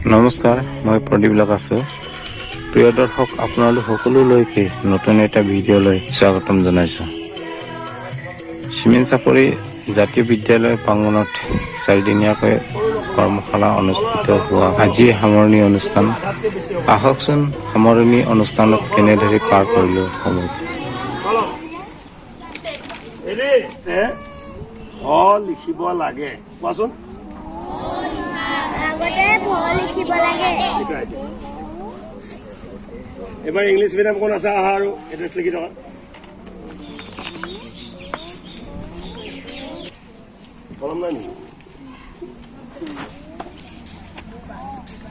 নমস্কাৰ মই প্ৰদীপ লগাছো। প্ৰিয় দৰ্শক, আপোনালোক সকলোলৈকে নতুন এটা ভিডিঅ'লৈ স্বাগতম জনাইছোঁ। চিমেণ্ট চাপৰি জাতীয় বিদ্যালয় প্ৰাংগণত চাৰিদিনীয়াকৈ কৰ্মশালা অনুষ্ঠিত হোৱা আজি সামৰণি অনুষ্ঠান। আহকচোন সামৰণি অনুষ্ঠানত কেনেদৰে পাৰ কৰিলোঁ সময়। লিখিব লাগে। কোৱাচোন। আগতে ভ লিখিব লাগে। লিখা এইবাৰ ইংলিছ মিডিয়াম কোন আছে? আহা আৰু এড্ৰেছ লিখি থকা। কলম নাই নেকি?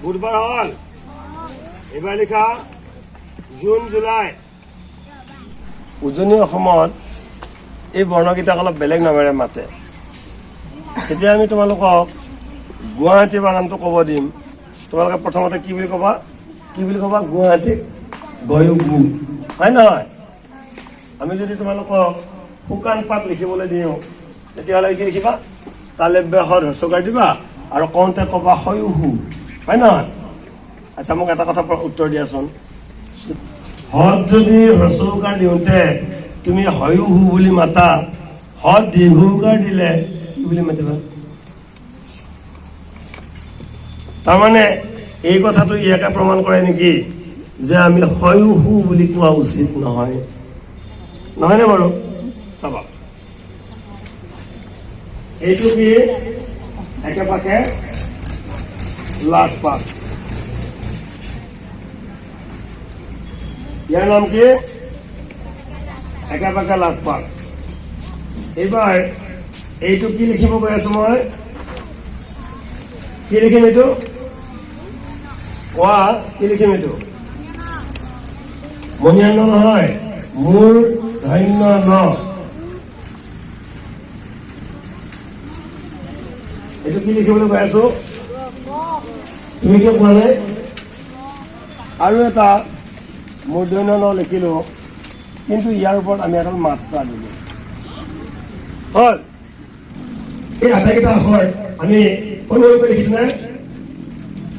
বুধবাৰ হ'ল। এইবাৰ লিখা জুন, জুলাই। উজনি অসমত এই বৰ্ণকেইটাক অলপ বেলেগ নামেৰে মাতে। তেতিয়া আমি তোমালোকক গুৱাহাটী বানানটো ক'ব দিম। তোমালোকে প্ৰথমতে কি বুলি ক'বা? কি বুলি ক'বা? গুৱাহাটী। গয়ো গু হয় নহয়? আমি যদি তোমালোকক শুকান পাত লিখিবলৈ দিওঁ তেতিয়াহ'লে কি লিখিবা? তালে তালেব্যাসত হ্ৰস্বকাৰ দিবা আৰু কওঁতে ক'বা হয়ো হু হয় নহয়? আচ্ছা মোক এটা কথা উত্তৰ দিয়াচোন। হত যদি হ্ৰস্বকাৰ দিওঁতে তুমি হয়ো হু বুলি মাতা হত দীৰ্ঘকাৰ দিলে কি বুলি মাতিবা? তাৰমানে এই কথাটো ইয়াকে প্ৰমাণ কৰে নেকি? যে আমি হয়ো হু বুলি কোৱা উচিত নহয়। নহয়নে বাৰু? চাবা। এইটো কি? একে পাকে লাট পাত ইয়াৰ নাম কি? একে পাকে লাট পাত এইবাৰ এইটো কি লিখিব গৈ আছো মই? কি লিখিম এইটো? কোৱা, কি লিখিম এইটো? মণিয়ান্ন নহয়, মোৰ ধন্য ন। এইটো কি লিখিবলৈ গৈ আছো? তুমি কিয় কোৱা নাই? আৰু এটা, মোৰ দৈন্য ন লিখিলো, কিন্তু ইয়াৰ ওপৰত আমি এখন মাত্ৰা দিলো। হ'ল। এই আটাইকেইটা আখৰ আমি সৰুকৈ দেখিছোনে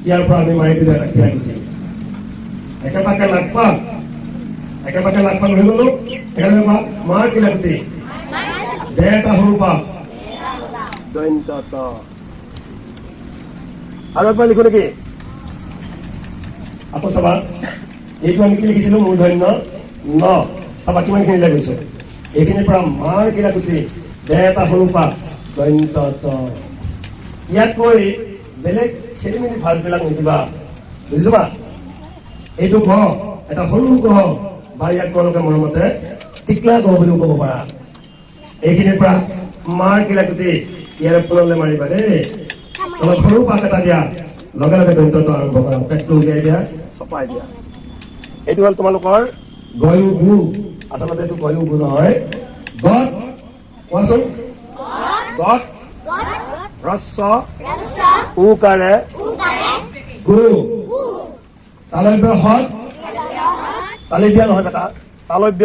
ইয়াৰ পৰা আমি মাৰি দিলে ৰাখি দিম একেপাকে লাগপা একেপাকে লাগপা হৈ গলো। একেলগে পা মাৰ কিলাকুটি দে এটা সৰু পা দৈন্ত ত আৰু লিখো নেকি আকৌ চাবা এইটো আমি কি লিখিছিলো? মূৰ্ধন্য ন। চাবা কিমানখিনি লাগিছে? এইখিনিৰ পৰা মাৰ কিলাকুটি দে এটা সৰু পা দৈন্ত ত ইয়াতকৈ বেলেগ খেলি মেলি ভালবিলাক নিদিবা বুজিবা এইটো গ এটা সৰু গহ বা ইয়াক তোমালোকে মৰমতে টিকলা গহ বুলিও ক'ব পাৰা। এইখিনিৰ পৰা মাৰ কিলাকুটি ইয়াৰে পুনলে মাৰিবা দেই। অলপ সৰু পাক এটা দিয়া, লগে লগে দৈত্যটো আৰম্ভ কৰা, পেটটো উলিয়াই দিয়া, চপাই দিয়া। এইটো হ'ল তোমালোকৰ গয়ু গু। আচলতে এইটো গয়ু গু নহয় গত কোৱাচোন? গত ৰস্ব উকাৰে গুৰু তালব্য হত তালব্য নহয় বেটা তালব্য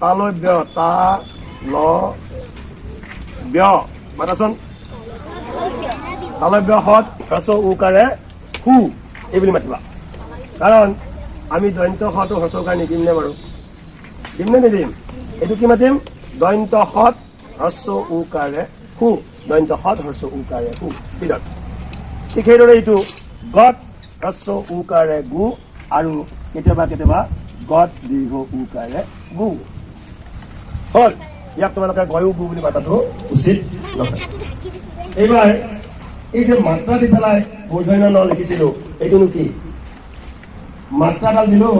তালব্য তা ল ব্য মাতাচোন তালব্য হত হ্ৰস্ব উকাৰে সু এই বুলি মাতিবা কাৰণ আমি দৈন্ত হতো হ্ৰস্ব উকাৰ নিদিম নে বাৰু দিম নে নিদিম এইটো কি মাতিম দৈন্ত হত হ্ৰস্ব উকাৰে দৈন্ত হত হ্ৰস্ব উকাৰে সু স্পীডত। ঠিক সেইদৰে এইটো গত হ্ৰস্ব উকাৰে গু আৰু কেতিয়াবা কেতিয়াবা গত দীৰ্ঘ উকাৰে গু। হ'ল, ইয়াক তোমালোকে গয়ো গু বুলি মাতাটো উচিত নহয়। এইবাৰ এই যে মাত্ৰা দি পেলাই মূৰ্ধন্য ন লিখিছিলো, এইটোনো কি? মাত্ৰাডাল দিলো,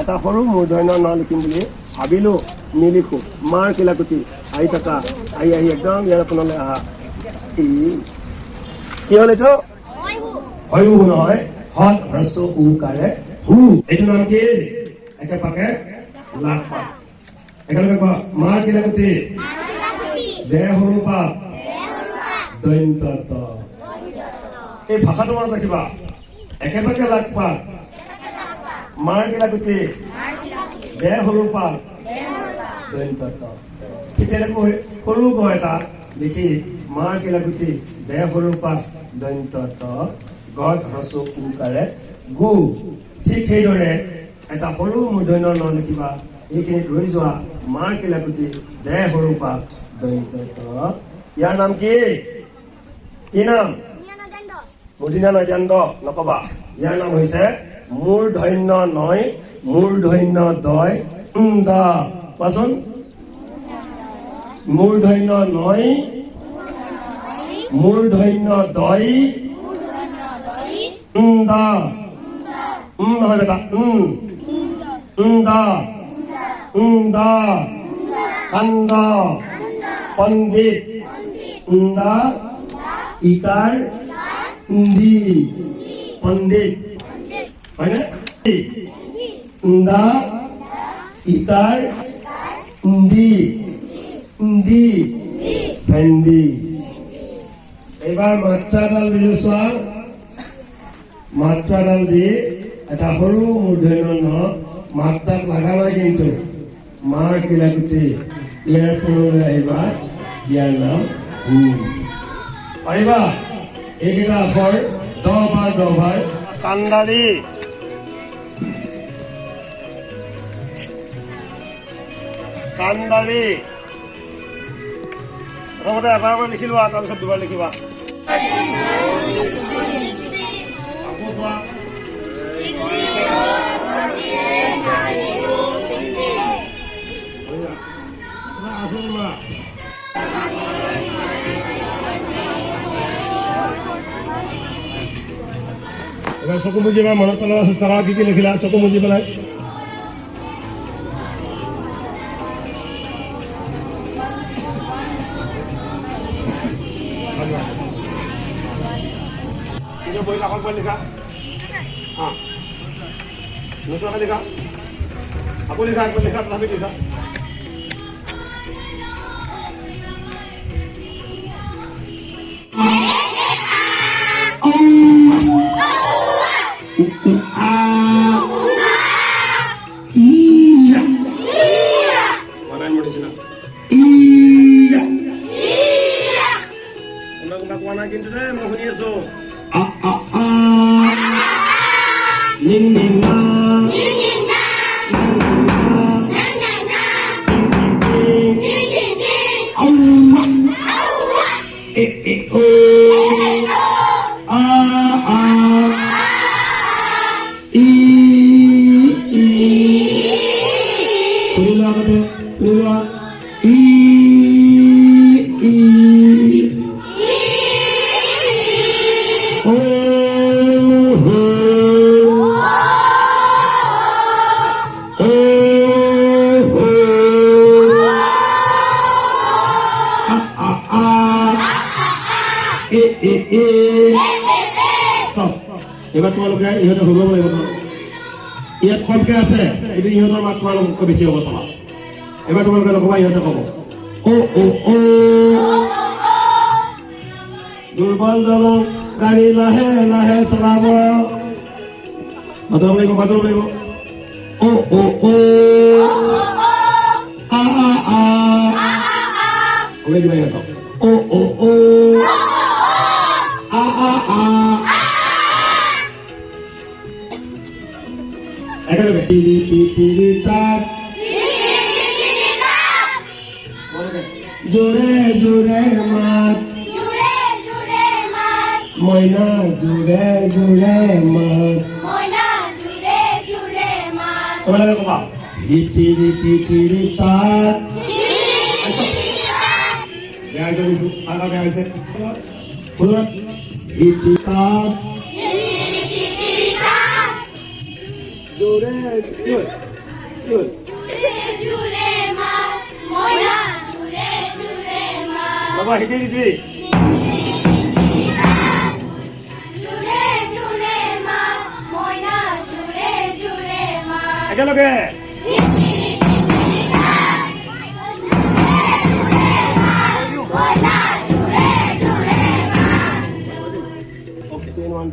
এটা সৰু মূৰ্ধন্য ন লিখিম বুলি ভাবিলো, নিলিখো, মাৰ কিলাকুটি। আহি থকা আহি আহি একদম ইয়াৰ ফোনলৈ আহা ই কি হ'ল এইটো হয়ো নহয় হত হ্ৰস্ব উকাৰে হু এইটো নাম কি একে পাকে লাভ পাত একেলগে কোৱা মাৰ কিলাকুটি দে সৰু পাত দৈন্ত এই ভাষাটো মনত ৰাখিবা একেবাৰে লাগ পাত মাৰ কিলাকুটি দে সৰু পাত দৈন্ত লিখি মাৰ কিলাকুটি দে সৰু পা দন্ত গদ হ্ৰস্ব উকাৰে গু। ঠিক সেইদৰে এটা সৰু মূৰ্ধন্য ন লিখিবা এইখিনিত ৰৈ যোৱা মাৰ কিলাকুটি দে সৰু পা দন্ত ইয়াৰ নাম কি? কি নাম? মদিনা নৈদান্ত নকবা। ইয়াৰ নাম হৈছে মোৰ ধন্য নয় মোৰ ধন্য দয় কোৱাচোন। মোৰ ধন্য নয়। মোৰ ধন্য দয় দা উম নহয় বেটা উম উম দা উম দা কান্দ। পণ্ডিত। উম দা ইকাৰ ইন্দি পণ্ডিত হয়নে ইন্দা ইতাৰ ইন্দি ইন্দি ভেন্দি এইবাৰ মাত্ৰাডাল দিলো, চোৱা। মাত্ৰাডাল দি এটা সৰু মূৰ্ধন্য ন মাত্ৰাত লগা নাই কিন্তু। মাৰ কিলাকুটি ইয়াৰ পুনলৈ আহিবা, ইয়াৰ নাম পাৰিবা? এইকেইটা আখৰ দহ বাৰ দহ বাৰ। কান্দালি কান্দালি প্ৰথমতে এবাৰ এবাৰ লিখি লোৱা তাৰপিছত দুবাৰ লিখিবা। চকু মুজি এবার মনত পেলাব চেষ্টা কৰা কি কি লিখিলা চকু মুজি পেলাই। নিজৰ বহি কাষত বহি লিখা অঁ নোচোৱাকৈ লিখা আকৌ লিখা আকৌ লিখা তথাপি লিখা বনাই এবার তোমালোকে ইহঁতে শুনিব লাগিব। ইয়াত কমকে আছে, কিন্তু ইহঁতৰ মাত তোমালোকতকৈ বেছি হ'ব, চাবা। এবাৰ তোমালোকে নকবা, ইহঁতে ক'ব। অ অ অ। দুৰ্বল জনক গাড়ী লাহে লাহে চলাব। বাতৰাব লাগিব বাতৰাব লাগিব। অ অ অ। আ আ আ। ওলাই দিবা ইহঁতক। তোমালোকে ক'বা হিতিৰি তিতিৰি তাত বেয়া হৈছে কিন্তু আগা বেয়া হৈছে শুনা হিতি তাত জোৰে জোৰে জোৰে বাবা হিতি তিতিৰি একেলগে অ'কে টু ইন ওৱান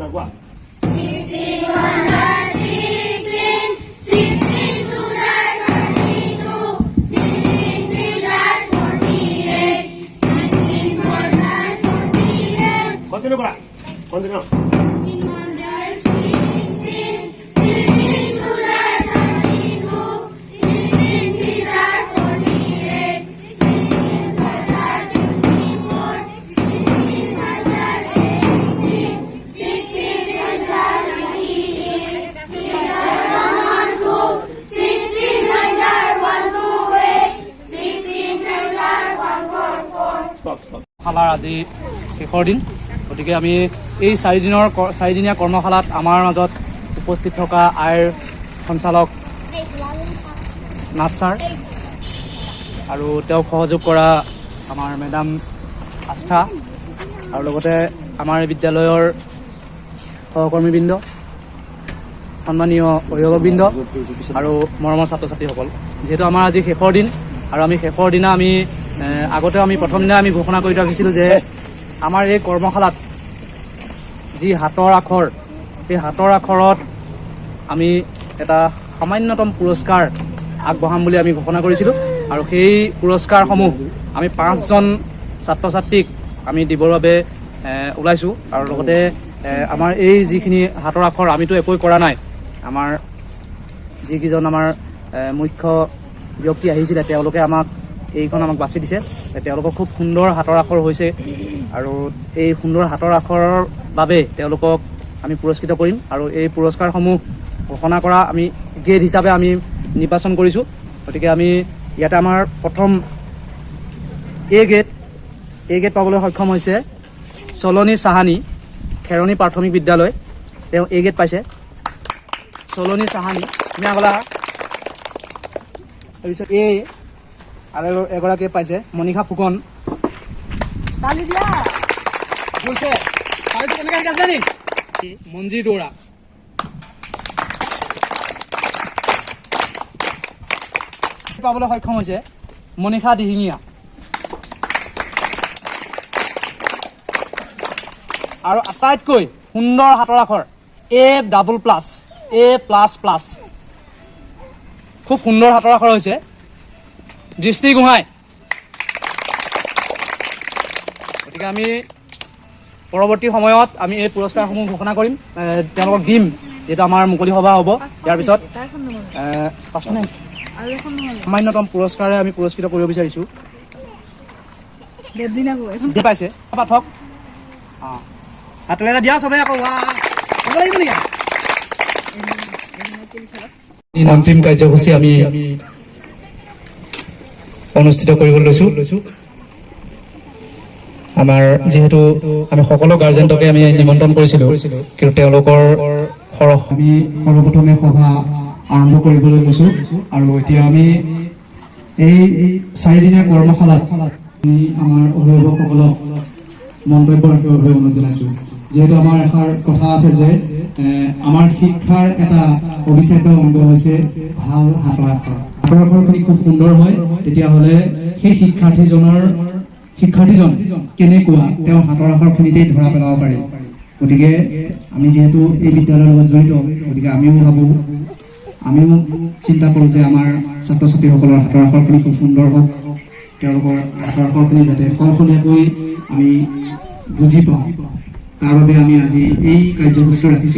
শালাৰ আজি শেষৰ দিন। গতিকে আমি এই চাৰিদিনৰ চাৰিদিনীয়া কৰ্মশালাত আমাৰ মাজত উপস্থিত থকা আইৰ সঞ্চালক নাথ ছাৰ আৰু তেওঁক সহযোগ কৰা আমাৰ মেডাম আস্থা আৰু লগতে আমাৰ বিদ্যালয়ৰ সহকৰ্মীবৃন্দ সন্মানীয় অভিভাৱকবৃন্দ আৰু মৰমৰ ছাত্ৰ ছাত্ৰীসকল যিহেতু আমাৰ আজি শেষৰ দিন আৰু আমি শেষৰ দিনা আমি এ, আগতেও আমি প্ৰথম দিনা আমি ঘোষণা কৰি ৰাখিছিলোঁ যে আমাৰ এই কৰ্মশালাত যি হাতৰ আখৰ সেই হাতৰ আখৰত আমি এটা সামান্যতম পুৰস্কাৰ আগবঢ়াম বুলি আমি ঘোষণা কৰিছিলোঁ আৰু সেই পুৰস্কাৰসমূহ আমি পাঁচজন ছাত্ৰ ছাত্ৰীক আমি দিবৰ বাবে ওলাইছোঁ। আৰু লগতে আমাৰ এই যিখিনি হাতৰ আখৰ আমিতো একোৱে কৰা নাই। আমাৰ যিকেইজন আমাৰ মুখ্য ব্যক্তি আহিছিলে তেওঁলোকে আমাক এইখন আমাক বাছি দিছে। এ, তেওঁলোকৰ খুব সুন্দৰ হাতৰ আখৰ হৈছে। আৰু এই সুন্দৰ হাতৰ আখৰৰ বাবে তেওঁলোকক আমি পুৰস্কৃত কৰিম। আৰু এই পুৰস্কাৰসমূহ ঘোষণা কৰা আমি গ্ৰেড হিচাপে আমি নিৰ্বাচন কৰিছোঁ। গতিকে আমি ইয়াতে আমাৰ প্ৰথম এ গ্ৰেড এ গ্ৰেড পাবলৈ সক্ষম হৈছে চলনী চাহানী খেৰণী প্ৰাথমিক বিদ্যালয়। তেওঁ এ গ্ৰেড পাইছে। চলনী চাহানী আগলৈ। তাৰপিছত এই আৰু এগৰাকীয়ে পাইছে মণিষা ফুকন। তালি দিয়া হৈছে তালিটো কেনেকৈ শিকাইছে নি মঞ্জিৰ দৌৰা। পাবলৈ সক্ষম হৈছে মণিষা দিহিঙীয়া। আৰু আটাইতকৈ সুন্দৰ হাতৰ আখৰ A double plus A plus plus. খুব সুন্দৰ হাতৰ আখৰ হৈছে। দৃষ্টি গোহাঁই গতিকে আমি পৰৱৰ্তী সময়ত আমি এই পুৰস্কাৰসমূহ ঘোষণা কৰিম। তেওঁলোকক দিম। যিহেতু আমাৰ মুকলি সভা হ'ব। ইয়াৰ পিছত? সামান্যতম পুৰস্কাৰে আমি পুৰস্কৃত কৰিব বিচাৰিছোঁ। পাইছে। পাঠক অঁ। হাতেৰে এটা দিয়া চবেই আকৌ। লাগিব নেকি? কাৰ্যসূচী আমি অনুষ্ঠিত কৰিবলৈ লৈছোঁ। আমাৰ যিহেতু আমি সকলো গাৰ্জেণ্টকে আমি নিমন্ত্ৰণ কৰিছিলোঁ কিন্তু তেওঁলোকৰ সৰহ আমি সৰ্বপ্ৰথমে সভা আৰম্ভ কৰিবলৈ লৈছোঁ আৰু এতিয়া আমি এই চাৰিদিনীয়া কৰ্মশালাত আমি আমাৰ অভিভাৱকসকলক মন্তব্য ৰাখিবৰ বাবে অনুৰোধ জনাইছোঁ। যিহেতু আমাৰ এষাৰ কথা আছে যে আমাৰ শিক্ষাৰ এটা অবিচ্ছেদ্য অংগ হৈছে, ভালো হাতৰ আখৰ হাতৰ আখৰখিনি খুব সুন্দৰ হয় তেতিয়াহ'লে সেই শিক্ষাৰ্থীজনৰ শিক্ষাৰ্থীজন কেনেকুৱা, তেওঁৰ হাতৰ আখৰখিনিতেই ধৰা পেলাব পাৰি। গতিকে আমি যিহেতু এই বিদ্যালয়ৰ লগত জড়িত, গতিকে আমিও ভাবোঁ, আমিও চিন্তা কৰোঁ যে আমাৰ ছাত্ৰ ছাত্ৰীসকলৰ হাতৰ আখৰখিনি খুব সুন্দৰ হওক, তেওঁলোকৰ হাতৰ আখৰখিনি যাতে সলসলীয়াকৈ আমি বুজি পাওঁ। তাৰ বাবে আমি আজি এই কাৰ্যসূচীটো ৰাখিছিলোঁ